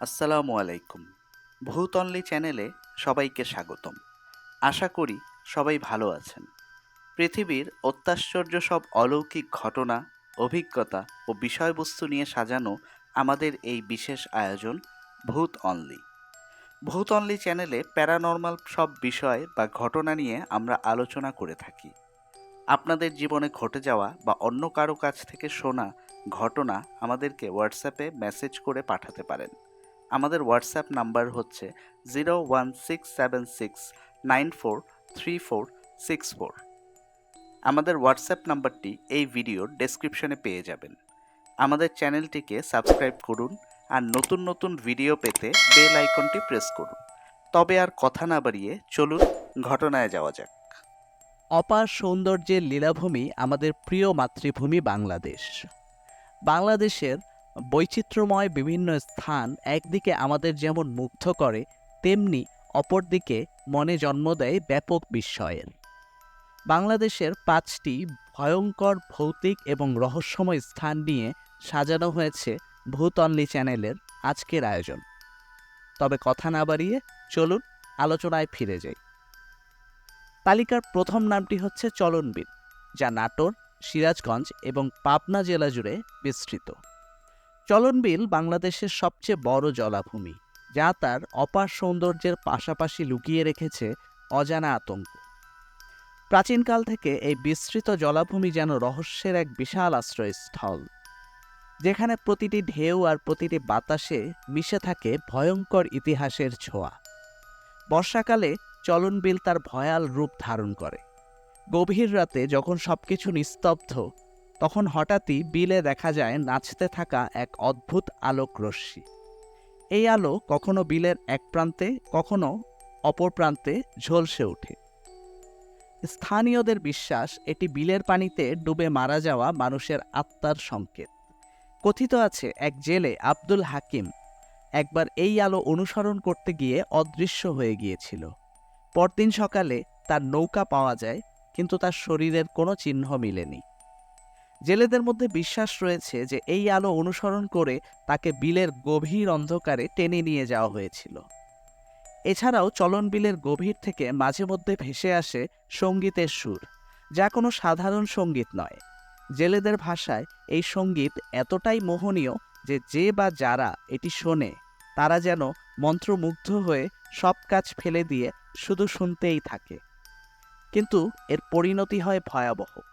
আসসালামু আলাইকুম। ভূত অনলি চ্যানেলে সবাইকে স্বাগতম। আশা করি সবাই ভালো আছেন। পৃথিবীর অত্যাশ্চর্য সব অলৌকিক ঘটনা, অভিজ্ঞতা ও বিষয়বস্তু নিয়ে সাজানো আমাদের এই বিশেষ আয়োজন ভূত অনলি। ভূত অনলি চ্যানেলে প্যারানর্মাল সব বিষয় বা ঘটনা নিয়ে আমরা আলোচনা করে থাকি। আপনাদের জীবনে ঘটে যাওয়া বা অন্য কারও কাছ থেকে শোনা ঘটনা আমাদেরকে হোয়াটসঅ্যাপে মেসেজ করে পাঠাতে পারেন। আমাদের হোয়াটসঅ্যাপ নাম্বার হচ্ছে zero one six seven six nine four three four six four. আমাদের হোয়াটসঅ্যাপ নাম্বারটি এই ভিডিওর ডেসক্রিপশনে পেয়ে যাবেন। আমাদের চ্যানেলটিকে সাবস্ক্রাইব করুন আর নতুন নতুন ভিডিও পেতে বেল আইকনটি প্রেস করুন। তবে আর কথা না বাড়িয়ে চলুন ঘটনায় যাওয়া যাক। অপার সৌন্দর্যের লীলাভূমি আমাদের প্রিয় মাতৃভূমি বাংলাদেশ। বাংলাদেশের বৈচিত্র্যময় বিভিন্ন স্থান একদিকে আমাদের যেমন মুগ্ধ করে, তেমনি অপরদিকে মনে জন্ম দেয় ব্যাপক বিস্ময়ের। বাংলাদেশের পাঁচটি ভয়ঙ্কর ভৌতিক এবং রহস্যময় স্থান নিয়ে সাজানো হয়েছে ভূত অনলি চ্যানেলের আজকের আয়োজন। তবে কথা না বাড়িয়ে চলুন আলোচনায় ফিরে যাই। তালিকার প্রথম নামটি হচ্ছে চলনবিল, যা নাটোর, সিরাজগঞ্জ এবং পাবনা জেলা জুড়ে বিস্তৃত। চলনবিল বাংলাদেশের সবচেয়ে বড় জলাভূমি, যা তার অপার সৌন্দর্যের পাশাপাশি লুকিয়ে রেখেছে অজানা আতঙ্ক। প্রাচীনকাল থেকে এই বিস্তৃত জলাভূমি যেন রহস্যের এক বিশাল আশ্রয়স্থল, যেখানে প্রতিটি ঢেউ আর প্রতিটি বাতাসে মিশে থাকে ভয়ঙ্কর ইতিহাসের ছোঁয়া। বর্ষাকালে চলনবিল তার ভয়াল রূপ ধারণ করে। গভীর রাতে যখন সবকিছু নিস্তব্ধ তখন হঠাৎই বিলে দেখা যায় নাচতে থাকা এক অদ্ভুত আলোক রশ্মি। এই আলো কখনো বিলের এক প্রান্তে, কখনো অপর প্রান্তে ঝলসে ওঠে। স্থানীয়দের বিশ্বাস এটি বিলের পানিতে ডুবে মারা যাওয়া মানুষের আত্মার সংকেত। কথিত আছে, এক জেলে আব্দুল হাকিম একবার এই আলো অনুসরণ করতে গিয়ে অদৃশ্য হয়ে গিয়েছিল। পরদিন সকালে তার নৌকা পাওয়া যায়, কিন্তু তার শরীরের কোনো চিহ্ন মিলেনি। জেলেদের মধ্যে বিশ্বাস রয়েছে যে এই আলো অনুসরণ করে তাকে বিলের গভীর অন্ধকারে টেনে নিয়ে যাওয়া হয়েছিল। এছাড়াও চলন বিলের গভীর থেকে মাঝে মধ্যে ভেসে আসে সঙ্গীতের সুর, যা কোনো সাধারণ সংগীত নয়। জেলেদের ভাষায় এই সংগীত এতটাই মোহনীয় যে যে বা যারা এটি শোনে, তারা যেন মন্ত্রমুগ্ধ হয়ে সব কাজ ফেলে দিয়ে শুধু শুনতেই থাকে। কিন্তু এর পরিণতি হয় ভয়াবহ।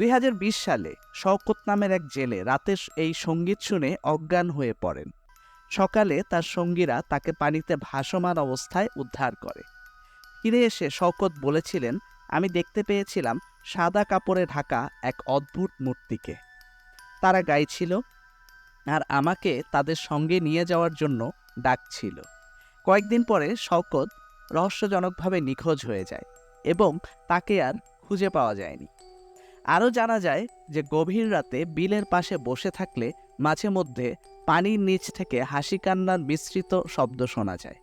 দুই হাজার বিশ সালে শওকত নামের এক জেলে রাতে এই সংগীত শুনে অজ্ঞান হয়ে পড়েন। সকালে তার সঙ্গীরা তাকে পানিতে ভাসমান অবস্থায় উদ্ধার করে। ফিরে এসে শওকত বলেছিলেন, আমি দেখতে পেয়েছিলাম সাদা কাপড়ে ঢাকা এক অদ্ভুত মূর্তিকে। তারা গাইছিল আর আমাকে তাদের সঙ্গে নিয়ে যাওয়ার জন্য ডাকছিল। কয়েকদিন পরে শওকত রহস্যজনকভাবে নিখোঁজ হয়ে যায় এবং তাকে আর খুঁজে পাওয়া যায়নি। আরও জানা যায় যে গভীর রাতে বিলের পাশে বসে থাকলে মাঝে মধ্যে পানির নিচ থেকে হাসি কান্নার মিশ্রিত শব্দ শোনা যায়।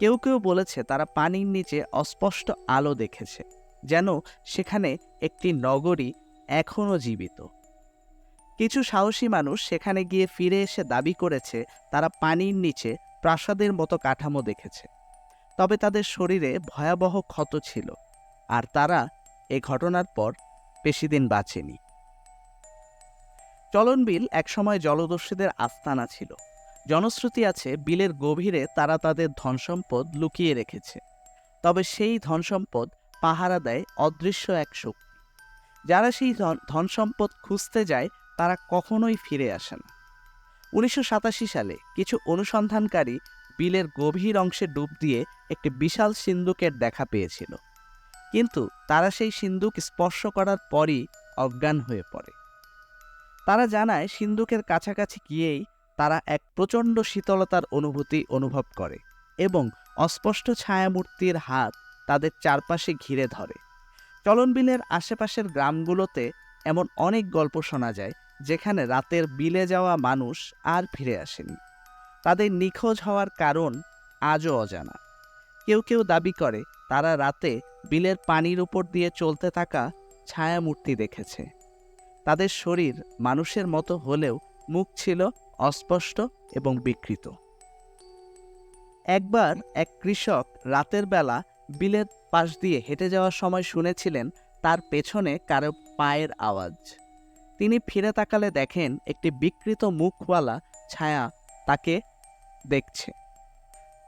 কেউ কেউ বলেছে তারা পানির নিচে অস্পষ্ট আলো দেখেছে, যেন সেখানে একটি নগরী এখনও জীবিত। কিছু সাহসী মানুষ সেখানে গিয়ে ফিরে এসে দাবি করেছে তারা পানির নিচে প্রাসাদের মতো কাঠামো দেখেছে। তবে তাদের শরীরে ভয়াবহ ক্ষত ছিল, আর তারা এ ঘটনার পর বেশিদিন বাঁচেনি। চলনবিল একসময় জলদস্যুদের আস্তানা ছিল। জনশ্রুতি আছে বিলের গভীরে তারা তাদের ধনসম্পদ লুকিয়ে রেখেছে। তবে সেই ধনসম্পদ পাহারা দেয় অদৃশ্য এক শক্তি। যারা সেই ধন- ধনসম্পদ খুঁজতে যায়, তারা কখনোই ফিরে আসে না। উনিশশো সাতাশি সালে কিছু অনুসন্ধানকারী বিলের গভীর অংশে ডুব দিয়ে একটি বিশাল সিন্দুকের দেখা পেয়েছিল। কিন্তু তারা সেই সিন্দুক স্পর্শ করার পরই অজ্ঞান হয়ে পড়ে। তারা জানায় সিন্দুকের কাছাকাছি গিয়েই তারা এক প্রচণ্ড শীতলতার অনুভূতি অনুভব করে এবং অস্পষ্ট ছায়ামূর্তির হাত তাদের চারপাশে ঘিরে ধরে। চলনবিলের আশেপাশের গ্রামগুলোতে এমন অনেক গল্প শোনা যায় যেখানে রাতের বিলে যাওয়া মানুষ আর ফিরে আসেনি। তাদের নিখোঁজ হওয়ার কারণ আজও অজানা। কেউ কেউ দাবি করে, তারা রাতে বিলের পানির উপর দিয়ে চলতে থাকা ছায়ামূর্তি দেখেছে। তাদের শরীর মানুষের মতো হলেও মুখ ছিল অস্পষ্ট এবং বিকৃত। একবার এক কৃষক রাতের বেলা বিলের পাশ দিয়ে হেঁটে যাওয়ার সময় শুনেছিলেন তার পেছনে কারও পায়ের আওয়াজ। তিনি ফিরে তাকালে দেখেন একটি বিকৃত মুখওয়ালা ছায়া তাকে দেখছে।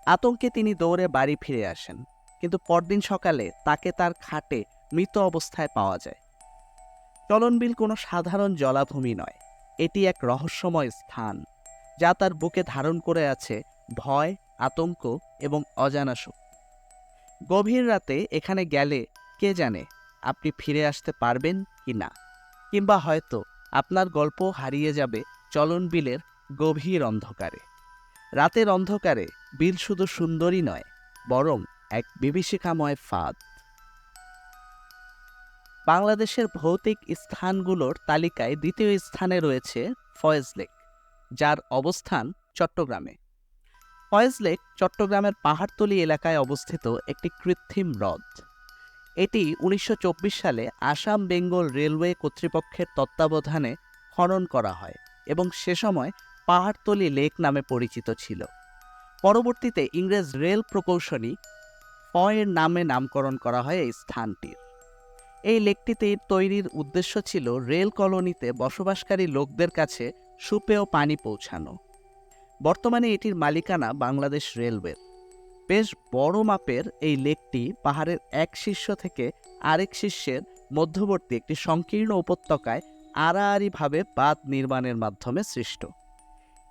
আতঙ্কে তিনি দৌড়ে বাড়ি ফিরে আসেন, কিন্তু পরদিন সকালে তাকে তার খাটে মৃত অবস্থায় পাওয়া যায়। চলনবিল কোনো সাধারণ জলাভূমি নয়, এটি এক রহস্যময় স্থান, যা তার বুকে ধারণ করে আছে ভয়, আতঙ্ক এবং অজানা সুখ গভীর রাতে এখানে গেলে কে জানে আপনি ফিরে আসতে পারবেন কি না, কিংবা হয়তো আপনার গল্প হারিয়ে যাবে চলনবিলের গভীর অন্ধকারে। রাতের অন্ধকারে বিল শুধু সুন্দরী নয়, বরং এক বিভীষিকাময় ফাঁদ। বাংলাদেশের ভৌতিক স্থানগুলোর তালিকায় দ্বিতীয় স্থানে রয়েছে ফয়েজ লেক, যার অবস্থান চট্টগ্রামে। ফয়েজ লেক চট্টগ্রামের পাহাড়তলি এলাকায় অবস্থিত একটি কৃত্রিম হ্রদ। এটি উনিশশো চব্বিশ সালে আসাম বেঙ্গল রেলওয়ে কর্তৃপক্ষের তত্ত্বাবধানে খনন করা হয় এবং সে সময় পাহাড়তলি লেক নামে পরিচিত ছিল। পরবর্তীতে ইংরেজ রেল প্রকৌশলী ফয়ের নামে নামকরণ করা হয় এই স্থানটির। এই লেকটিতে তৈরির উদ্দেশ্য ছিল রেল কলোনিতে বসবাসকারী লোকদের কাছে সুপেয় পানি পৌঁছানো। বর্তমানে এটির মালিকানা বাংলাদেশ রেলওয়ের বেশ বড় মাপের এই লেকটি পাহাড়ের এক শীর্ষ থেকে আরেক শীর্ষের মধ্যবর্তী একটি সংকীর্ণ উপত্যকায় আড়াআড়িভাবে বাঁধ নির্মাণের মাধ্যমে সৃষ্ট।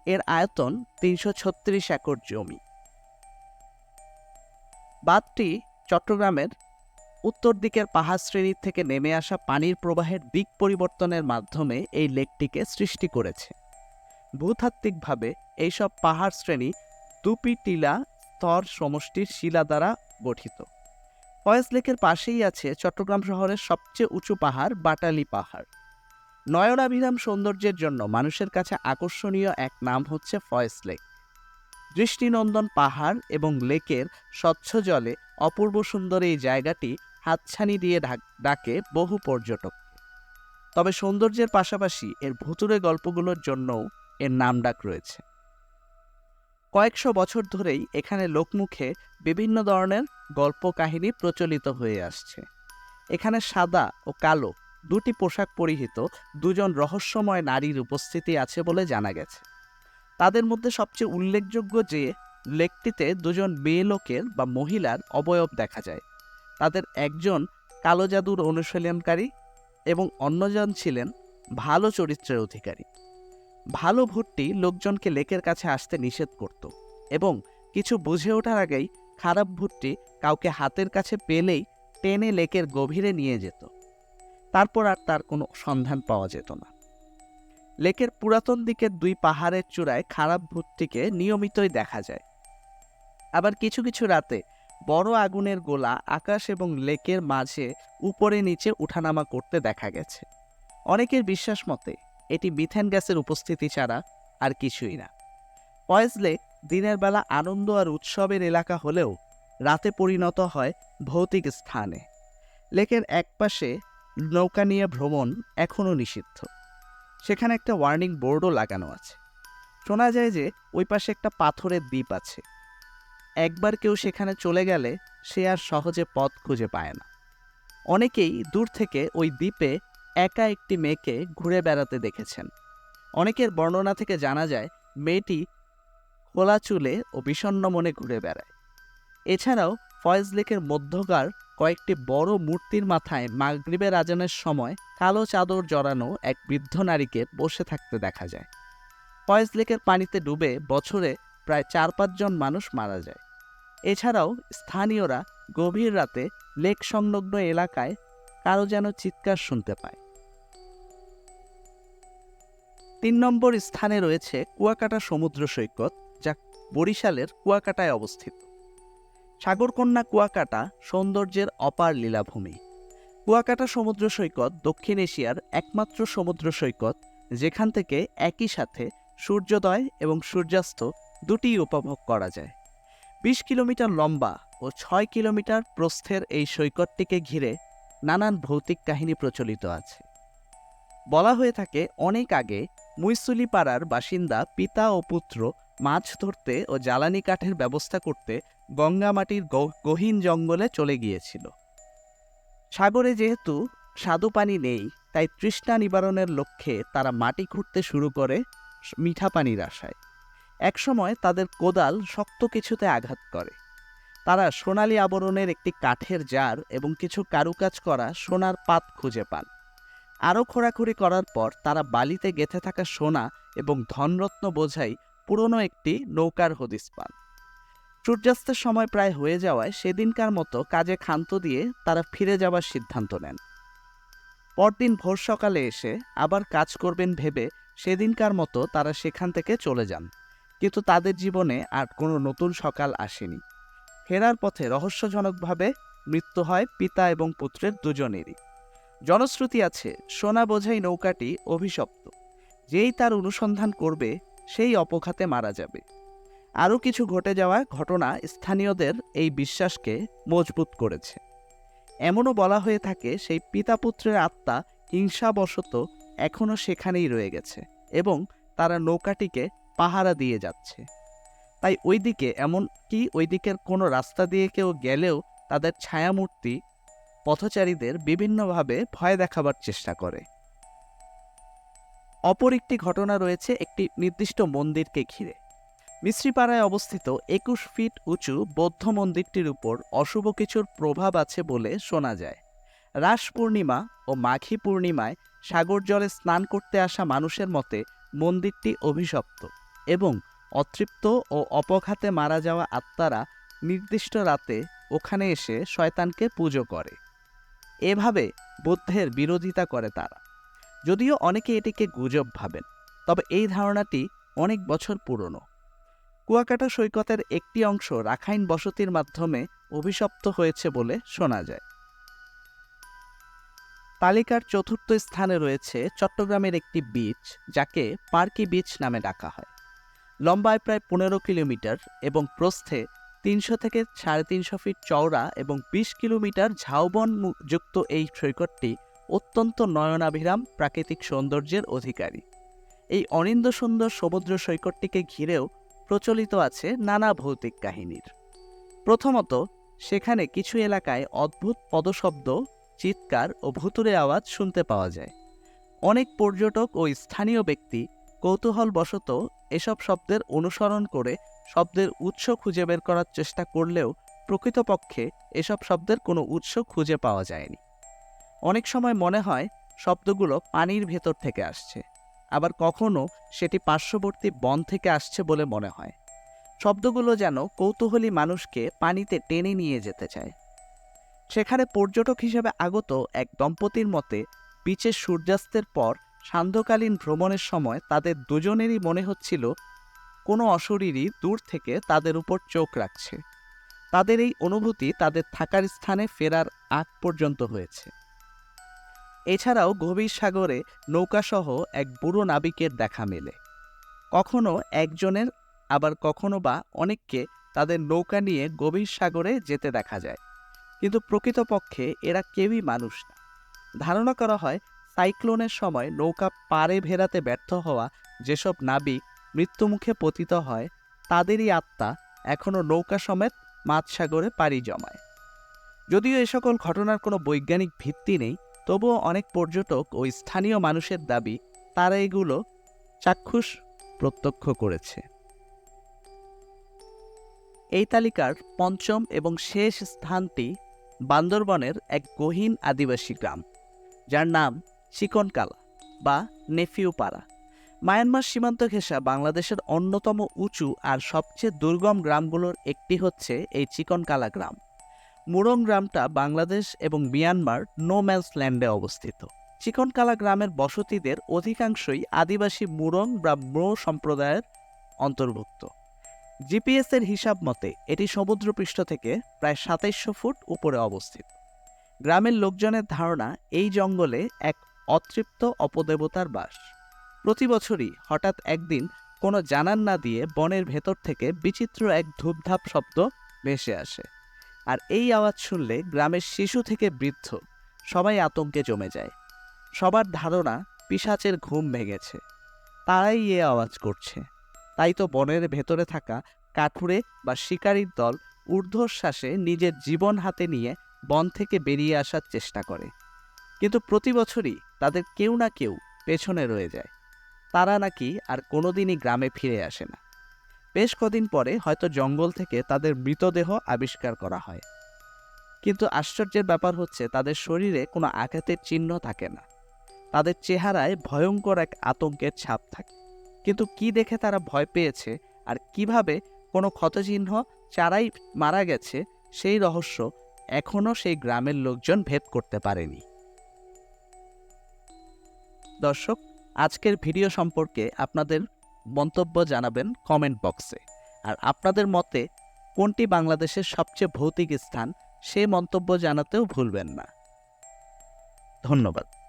এর আয়তন তিনশো ছত্রিশ একর জমি। বাঁধটি চট্টগ্রামের উত্তর দিকের পাহাড় শ্রেণির থেকে নেমে আসা পানির প্রবাহের দিক পরিবর্তনের মাধ্যমে এই লেকটিকে সৃষ্টি করেছে। ভূতাত্ত্বিকভাবে এইসব পাহাড় শ্রেণি দুপি টিলা স্তর সমষ্টির শিলা দ্বারা গঠিত। ফয়েজ লেকের পাশেই আছে চট্টগ্রাম শহরের সবচেয়ে উঁচু পাহাড় বাটালি পাহাড়। নয়নাভিরাম সৌন্দর্যের জন্য মানুষের কাছে আকর্ষণীয় এক নাম হচ্ছে ফয়েজ লেক। দৃষ্টিনন্দন পাহাড় এবং লেকের স্বচ্ছ জলে অপূর্ব সুন্দর এই জায়গাটি হাতছানি দিয়ে ডাকে বহু পর্যটক। তবে সৌন্দর্যের পাশাপাশি এর ভুতুরে গল্পগুলোর জন্যও এর নামডাক রয়েছে। কয়েকশো বছর ধরেই এখানে লোকমুখে বিভিন্ন ধরনের গল্প কাহিনী প্রচলিত হয়ে আসছে। এখানে সাদা ও কালো দুটি পোশাক পরিহিত দুজন রহস্যময় নারীর উপস্থিতি আছে বলে জানা গেছে। তাদের মধ্যে সবচেয়ে উল্লেখযোগ্য যে, লেকটিতে দুজন মেয়ে লোকের বা মহিলার অবয়ব দেখা যায়। তাদের একজন কালো জাদুর অনুশীলনকারী এবং অন্যজন ছিলেন ভালো চরিত্রের অধিকারী। ভালো ভূতটি লোকজনকে লেকের কাছে আসতে নিষেধ করত এবং কিছু বুঝে ওঠার আগেই খারাপ ভূতটি কাউকে হাতের কাছে পেলেই টেনে লেকের গভীরে নিয়ে যেত। তারপর আর তার কোনো সন্ধান পাওয়া যেত না। লেকের পুরাতন দিকের দুই পাহাড়ের চূড়ায় খারাপ ভূতটিকে নিয়মিতই দেখা যায়। আবার কিছু কিছু রাতে বড় আগুনের গোলা আকাশ এবং লেকের মাঝে উপরে নিচে উঠানামা করতে দেখা গেছে। অনেকের বিশ্বাস মতে এটি মিথেন গ্যাসের উপস্থিতি ছাড়া আর কিছুই না। ফয়েজ লেক দিনের বেলা আনন্দ আর উৎসবের এলাকা হলেও রাতে পরিণত হয় ভৌতিক স্থানে। লেকের একপাশে নৌকা নিয়ে ভ্রমণ এখনও নিষিদ্ধ। সেখানে একটা ওয়ার্নিং বোর্ডও লাগানো আছে। শোনা যায় যে ওই পাশে একটা পাথরের দ্বীপ আছে। একবার কেউ সেখানে চলে গেলে সে আর সহজে পথ খুঁজে পায় না। অনেকেই দূর থেকে ওই দ্বীপে একা একটি মেয়েকে ঘুরে বেড়াতে দেখেছেন। অনেকের বর্ণনা থেকে জানা যায়, মেয়েটি খোলা চুলে ও বিষণ্ন মনে ঘুরে বেড়ায়। এছাড়াও ফয়েজ লেকের মধ্যকার কয়েকটি বড় মূর্তির মাথায় মাগরিবের আজানের সময় কালো চাদর জড়ানো এক বৃদ্ধ নারীকে বসে থাকতে দেখা যায়। ফয়েজ লেকের পানিতে ডুবে বছরে প্রায় চার পাঁচজন মানুষ মারা যায়। এছাড়াও স্থানীয়রা গভীর রাতে লেক সংলগ্ন এলাকায় কারও যেন চিৎকার শুনতে পায়। তিন নম্বর স্থানে রয়েছে কুয়াকাটা সমুদ্র সৈকত, যা বরিশালের কুয়াকাটায় অবস্থিত। সাগরকন্যা কুয়াকাটা সৌন্দর্যের অপার লীলাভূমি। কুয়াকাটা সমুদ্র সৈকত দক্ষিণ এশিয়ার একমাত্র সমুদ্র সৈকত, যেখান থেকে একই সাথে সূর্যোদয় এবং সূর্যাস্ত দুটিই উপভোগ করা যায়। বিশ কিলোমিটার লম্বা ও ছয় কিলোমিটার প্রস্থের এই সৈকতটিকে ঘিরে নানান ভৌতিক কাহিনী প্রচলিত আছে। বলা হয়ে থাকে, অনেক আগে মুইসুলি পাড়ার বাসিন্দা পিতা ও পুত্র মাছ ধরতে ও জ্বালানি কাঠের ব্যবস্থা করতে গঙ্গামাটির গহীন জঙ্গলে চলে গিয়েছিল। সাগরে যেহেতু স্বাদু পানি নেই, তাই তৃষ্ণা নিবারণের লক্ষ্যে তারা মাটি খুঁড়তে শুরু করে মিঠা পানির আশায়। একসময় তাদের কোদাল শক্ত কিছুতে আঘাত করে। তারা সোনালী আবরণের একটি কাঠের জার এবং কিছু কারুকাজ করা সোনার পাত খুঁজে পান। আরও খোঁড়াখুড়ি করার পর তারা বালিতে গেঁথে থাকা সোনা এবং ধনরত্ন বোঝাই পুরনো একটি নৌকার হদিস পান। সূর্যাস্তের সময় প্রায় হয়ে যাওয়ায় সেদিনকার মতো কাজে ক্ষান্ত দিয়ে তারা ফিরে যাবার সিদ্ধান্ত নেন। পরদিন ভোর সকালে এসে আবার কাজ করবেন ভেবে সেদিনকার মতো তারা সেখান থেকে চলে যান। কিন্তু তাদের জীবনে আর কোনো নতুন সকাল আসেনি। ফেরার পথে রহস্যজনকভাবে মৃত্যু হয় পিতা এবং পুত্রের দুজনেরই। জনশ্রুতি আছে, সোনা বোঝাই নৌকাটি অভিশপ্ত। যেই তার অনুসন্ধান করবে সেই অপঘাতে মারা যাবে। আরও কিছু ঘটে যাওয়া ঘটনা স্থানীয়দের এই বিশ্বাসকে মজবুত করেছে। এমনও বলা হয়ে থাকে, সেই পিতা পুত্রের আত্মা হিংসাবশত এখনও সেখানেই রয়ে গেছে এবং তারা নৌকাটিকে পাহারা দিয়ে যাচ্ছে। তাই ওইদিকে এমন কি ওই দিকের কোনো রাস্তা দিয়ে কেউ গেলেও তাদের ছায়ামূর্তি পথচারীদের বিভিন্নভাবে ভয় দেখাবার চেষ্টা করে। অপর একটি ঘটনা রয়েছে একটি নির্দিষ্ট মন্দিরকে ঘিরে। মিশ্রিপাড়ায় অবস্থিত একুশ ফিট উঁচু বৌদ্ধ মন্দিরটির উপর অশুভ কিছুর প্রভাব আছে বলে শোনা যায়। রাস পূর্ণিমা ও মাঘী পূর্ণিমায় সাগর জলে স্নান করতে আসা মানুষের মতে মন্দিরটি অভিশপ্ত এবং অতৃপ্ত ও অপঘাতে মারা যাওয়া আত্মারা নির্দিষ্ট রাতে ওখানে এসে শয়তানকে পুজো করে। এভাবে বুদ্ধের বিরোধিতা করে তারা। যদিও অনেকে এটিকে গুজব ভাবেন, তবে এই ধারণাটি অনেক বছর পুরনো। কুয়াকাটা সৈকতের একটি অংশ রাখাইন বসতির মাধ্যমে অভিশপ্ত হয়েছে বলে শোনা যায়। তালিকার চতুর্থ স্থানে রয়েছে চট্টগ্রামের একটি বিচ, যাকে পার্কি বিচ নামে ডাকা হয়। লম্বায় প্রায় পনেরো কিলোমিটার এবং প্রস্থে তিনশো থেকে সাড়ে তিনশো ফিট চওড়া এবং বিশ কিলোমিটার ঝাউবন যুক্ত এই সৈকতটি অত্যন্ত নয়নাভিরাম প্রাকৃতিক সৌন্দর্যের অধিকারী। এই অনিন্দ সুন্দর সমুদ্র সৈকতটিকে ঘিরেও প্রচলিত আছে নানা ভৌতিক কাহিনীর। প্রথমত, সেখানে কিছু এলাকায় অদ্ভুত পদশব্দ, চিৎকার ও ভুতুরে আওয়াজ শুনতে পাওয়া যায়। অনেক পর্যটক ও স্থানীয় ব্যক্তি কৌতূহলবশত এসব শব্দের অনুসরণ করে শব্দের উৎস খুঁজে বের করার চেষ্টা করলেও প্রকৃতপক্ষে এসব শব্দের কোনো উৎস খুঁজে পাওয়া যায়নি। অনেক সময় মনে হয় শব্দগুলো পানির ভেতর থেকে আসছে, আবার কখনো সেটি পার্শ্ববর্তী বন থেকে আসছে বলে মনে হয়। শব্দগুলো যেন কৌতূহলী মানুষকে পানিতে টেনে নিয়ে যেতে চায়। সেখানে পর্যটক হিসেবে আগত এক দম্পতির মতে বিচের সূর্যাস্তের পর সান্ধ্যকালীন ভ্রমণের সময় তাদের দুজনেরই মনে হচ্ছিল কোনো অশরীরই দূর থেকে তাদের উপর চোখ রাখছে। তাদের এই অনুভূতি তাদের থাকার স্থানে ফেরার আগ পর্যন্ত হয়েছে। এছাড়াও গভীর সাগরে নৌকাসহ এক বুড়ো নাবিকের দেখা মেলে। কখনো একজনের, আবার কখনো বা অনেককে তাদের নৌকা নিয়ে গভীর সাগরে যেতে দেখা যায়। কিন্তু প্রকৃতপক্ষে এরা কেউই মানুষ না। ধারণা করা হয়, সাইক্লোনের সময় নৌকা পারে ভেরাতে ব্যর্থ হওয়া যেসব নাবিক মৃত্যুমুখে পতিত হয়, তাদেরই আত্মা এখনও নৌকা সমেত মাঝসাগরে পাড়ি জমায়। যদিও এ সকল ঘটনার কোনো বৈজ্ঞানিক ভিত্তি নেই তবুও অনেক পর্যটক ও স্থানীয় মানুষের দাবি, তারা এগুলো চাক্ষুষ প্রত্যক্ষ করেছে। এই তালিকার পঞ্চম এবং শেষ স্থানটি বান্দরবনের এক গহীন আদিবাসী গ্রাম, যার নাম চিকনকালা বা নেফিউপাড়া। মায়ানমার সীমান্ত ঘেঁষা বাংলাদেশের অন্যতম উঁচু আর সবচেয়ে দুর্গম গ্রামগুলোর একটি হচ্ছে এই চিকনকালা গ্রাম। মুরং গ্রামটা বাংলাদেশ এবং মিয়ানমার নো ম্যান্স ল্যান্ডে অবস্থিত। চিকনকালা গ্রামের বসতিদের অধিকাংশই আদিবাসী মুরং বা ম্রো সম্প্রদায়ের অন্তর্ভুক্ত। জিপিএসের হিসাব মতে, এটি সমুদ্রপৃষ্ঠ থেকে প্রায় সাতাইশশো ফুট উপরে অবস্থিত। গ্রামের লোকজনের ধারণা, এই জঙ্গলে এক অতৃপ্ত অপদেবতার বাস। প্রতি বছরই হঠাৎ একদিন কোনো জানান না দিয়ে বনের ভেতর থেকে বিচিত্র এক ধূপধাপ শব্দ ভেসে আসে। আর এই আওয়াজ শুনলে গ্রামের শিশু থেকে বৃদ্ধ, সবাই আতঙ্কে জমে যায়। সবার ধারণা পিশাচের ঘুম ভেঙেছে। তারাই এ আওয়াজ করছে। তাই তো বনের ভেতরে থাকা কাঠুরে বা শিকারীর দল ঊর্ধ্বশ্বাসে নিজের জীবন হাতে নিয়ে বন থেকে বেরিয়ে আসার চেষ্টা করে। কিন্তু প্রতি বছরই তাদের কেউ না কেউ পেছনে রয়ে যায়। তারা নাকি আর কোনোদিনই গ্রামে ফিরে আসে না। বেশ কদিন পরে হয়তো জঙ্গল থেকে তাদের মৃতদেহ আবিষ্কার করা হয়। কিন্তু আশ্চর্যের ব্যাপার হচ্ছে, তাদের শরীরে কোনো আঘাতের চিহ্ন থাকে না। তাদের চেহারায় ভয়ঙ্কর এক আতঙ্কের ছাপ থাকে। কিন্তু কি দেখে তারা ভয় পেয়েছে আর কীভাবে কোনো ক্ষতচিহ্ন চারাই মারা গেছে, সেই রহস্য এখনও সেই গ্রামের লোকজন ভেদ করতে পারেনি। দর্শক, আজকের ভিডিও সম্পর্কে আপনাদের মন্তব্য জানাবেন কমেন্ট বক্সে। আর আপনাদের মতে কোনটি বাংলাদেশের সবচেয়ে ভৌতিক স্থান, সে মন্তব্য জানাতেও ভুলবেন না। ধন্যবাদ।